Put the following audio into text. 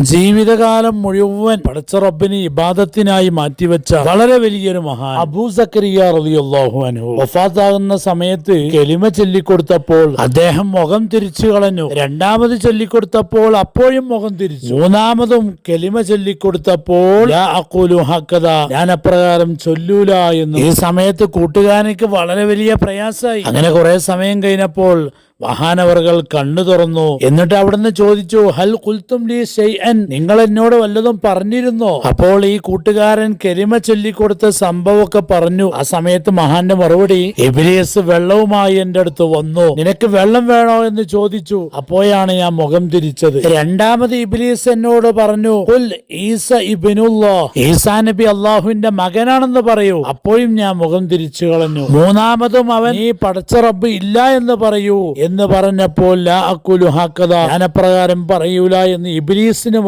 ജീവിതകാലം മുഴുവൻ പഠിച്ച റബ്ബിന് ഇബാദത്തിനായി മാറ്റിവെച്ച വളരെ വലിയൊരു മഹാൻ അബൂ സക്കരിയ റളിയല്ലാഹു അൻഹു. വഫാത്താകുന്ന സമയത്ത് കെലിമ ചൊല്ലിക്കൊടുത്തപ്പോൾ അദ്ദേഹം മുഖം തിരിച്ചു കളഞ്ഞു. രണ്ടാമത് ചൊല്ലിക്കൊടുത്തപ്പോൾ അപ്പോഴും മുഖം തിരിച്ചു. മൂന്നാമതും കെലിമ ചൊല്ലിക്കൊടുത്തപ്പോൾ ഹക്കദ ഞാൻ അപ്രകാരം ചൊല്ലൂല എന്ന്. ഈ സമയത്ത് കൂട്ടുകാരനക്ക് വളരെ വലിയ പ്രയാസമായി. അങ്ങനെ കുറെ സമയം കഴിഞ്ഞപ്പോൾ മഹാനവറുകൾ കണ്ണു തുറന്നു. എന്നിട്ട് അവിടുന്ന് ചോദിച്ചു ഹൽ കുൽത്തും ലീ ഷൈഅൻ നിങ്ങൾ എന്നോട് വല്ലതും പറഞ്ഞിരുന്നോ? അപ്പോൾ ഈ കൂട്ടുകാരൻ കെരിമ ചൊല്ലിക്കൊടുത്ത സംഭവമൊക്കെ പറഞ്ഞു. ആ സമയത്ത് മഹാന്റെ മറുപടി എബിലിയസ് വെള്ളവുമായി എന്റെ അടുത്ത് വന്നു. നിനക്ക് വെള്ളം വേണോ? എന്ന് ചോദിച്ചു. അപ്പോഴാണ് ഞാൻ മുഖം തിരിച്ചത്. രണ്ടാമത് ഇബിലിയസ് എന്നോട് പറഞ്ഞു കുൽ ഈസ ഇബിനുല്ലോ ഈസാ നബി അള്ളാഹുവിന്റെ മകനാണെന്ന് പറയൂ. അപ്പോഴും ഞാൻ മുഖം തിരിച്ചു കളഞ്ഞു. മൂന്നാമതും അവൻ ഈ പടച്ച റബ്ബ് ഇല്ല എന്ന് പറയൂ. എന്ന് പറഞ്ഞപ്പോൾ ലാ അക്കുലു ഹാക്കഥ ഞാൻ അപ്രകാരം പറയൂല എന്ന് ഇബിലീസിന്